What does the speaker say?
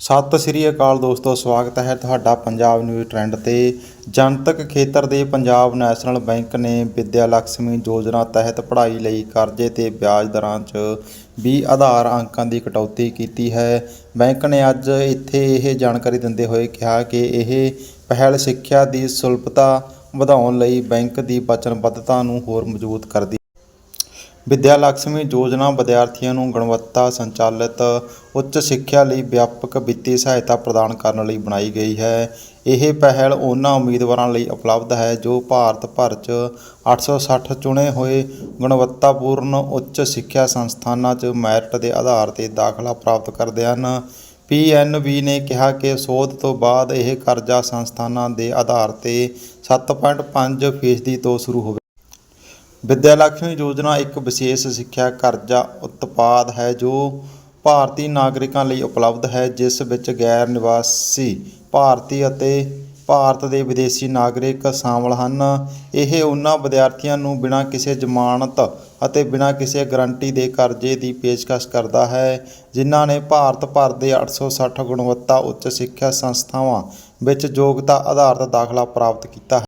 ਸਤਿ ਸ੍ਰੀ ਅਕਾਲ ਦੋਸਤੋ, ਸਵਾਗਤ ਹੈ ਤੁਹਾਡਾ ਪੰਜਾਬ ਨਿਊਜ਼ ਟ੍ਰੈਂਡ ਤੇ। ਜਨਤਕ ਖੇਤਰ ਦੇ ਪੰਜਾਬ ਨੈਸ਼ਨਲ ਬੈਂਕ ਨੇ ਵਿਦਿਆ ਲక్ష్ਮੀ ਯੋਜਨਾ ਤਹਿਤ ਪੜ੍ਹਾਈ ਲਈ ਕਰਜ਼ੇ ਤੇ ਵਿਆਜ ਦਰਾਂ 'ਚ 20 ਆਧਾਰ ਅੰਕਾਂ ਦੀ ਕਟੌਤੀ ਕੀਤੀ ਹੈ। ਬੈਂਕ ਨੇ ਅੱਜ ਇੱਥੇ ਇਹ ਜਾਣਕਾਰੀ ਦਿੰਦੇ ਹੋਏ ਕਿਹਾ ਕਿ ਇਹ ਪਹਿਲ ਸਿੱਖਿਆ ਦੀ ਸੁਲਭਤਾ ਵਧਾਉਣ ਲਈ ਬੈਂਕ ਦੀ ਵਚਨਬੱਧਤਾ ਨੂੰ ਹੋਰ ਮਜ਼ਬੂਤ ਕਰਦੀ ਵਿਦਿਆ ਲਕਸ਼ਮੀ ਯੋਜਨਾ ਵਿਦਿਆਰਥੀਆਂ ਨੂੰ ਗੁਣਵੱਤਾ ਸੰਚਾਲਿਤ ਉੱਚ ਸਿੱਖਿਆ ਲਈ ਵਿਆਪਕ ਵਿੱਤੀ ਸਹਾਇਤਾ ਪ੍ਰਦਾਨ ਕਰਨ ਲਈ ਬਣਾਈ ਗਈ ਹੈ। ਇਹ ਪਹਿਲ ਉਹਨਾਂ ਉਮੀਦਵਾਰਾਂ ਲਈ ਉਪਲਬਧ ਹੈ ਜੋ ਭਾਰਤ ਭਰ 'ਚ 860 ਚੁਣੇ ਹੋਏ ਗੁਣਵੱਤਾਪੂਰਨ ਉੱਚ ਸਿੱਖਿਆ ਸੰਸਥਾਨਾਂ 'ਚ ਮੈਰਿਟ ਦੇ ਆਧਾਰ ਤੇ ਦਾਖਲਾ ਪ੍ਰਾਪਤ ਕਰਦੇ ਹਨ। ਪੀਐਨਬੀ ਨੇ ਕਿਹਾ ਕਿ ਸੋਧ ਤੋਂ ਬਾਅਦ ਇਹ ਕਰਜ਼ਾ ਸੰਸਥਾਨਾਂ ਦੇ ਆਧਾਰ ਤੇ 7.5 ਫੀਸਦੀ ਤੋਂ ਸ਼ੁਰੂ ਹੋਵੇ। ਵਿੱਦਿਆ ਲక్ష్ਮੀ ਯੋਜਨਾ ਇੱਕ ਵਿਸ਼ੇਸ਼ ਸਿੱਖਿਆ ਕਰਜ਼ਾ ਉਤਪਾਦ ਹੈ ਜੋ ਭਾਰਤੀ ਨਾਗਰਿਕਾਂ ਲਈ ਉਪਲਬਧ ਹੈ, ਜਿਸ ਵਿੱਚ ਗੈਰ ਨਿਵਾਸੀ ਭਾਰਤੀ ਅਤੇ ਭਾਰਤ ਦੇ ਵਿਦੇਸ਼ੀ ਨਾਗਰਿਕ ਸ਼ਾਮਲ ਹਨ। ਇਹ ਉਹਨਾਂ ਵਿਦਿਆਰਥੀਆਂ ਨੂੰ ਬਿਨਾਂ ਕਿਸੇ ਜ਼ਮਾਨਤ ਅਤੇ ਬਿਨਾਂ ਕਿਸੇ ਗਾਰੰਟੀ ਦੇ ਕਰਜ਼ੇ ਦੀ ਪੇਸ਼ਕਸ਼ ਕਰਦਾ ਹੈ, ਜਿਨ੍ਹਾਂ ਨੇ ਭਾਰਤ ਭਰ ਦੇ 860 ਗੁਣਵੱਤਾ ਉੱਚ ਸਿੱਖਿਆ ਸੰਸਥਾਵਾਂ ਵਿੱਚ ਯੋਗਤਾ ਆਧਾਰਿਤ ਦਾਖਲਾ ਪ੍ਰਾਪਤ ਕੀਤਾ ਹੈ।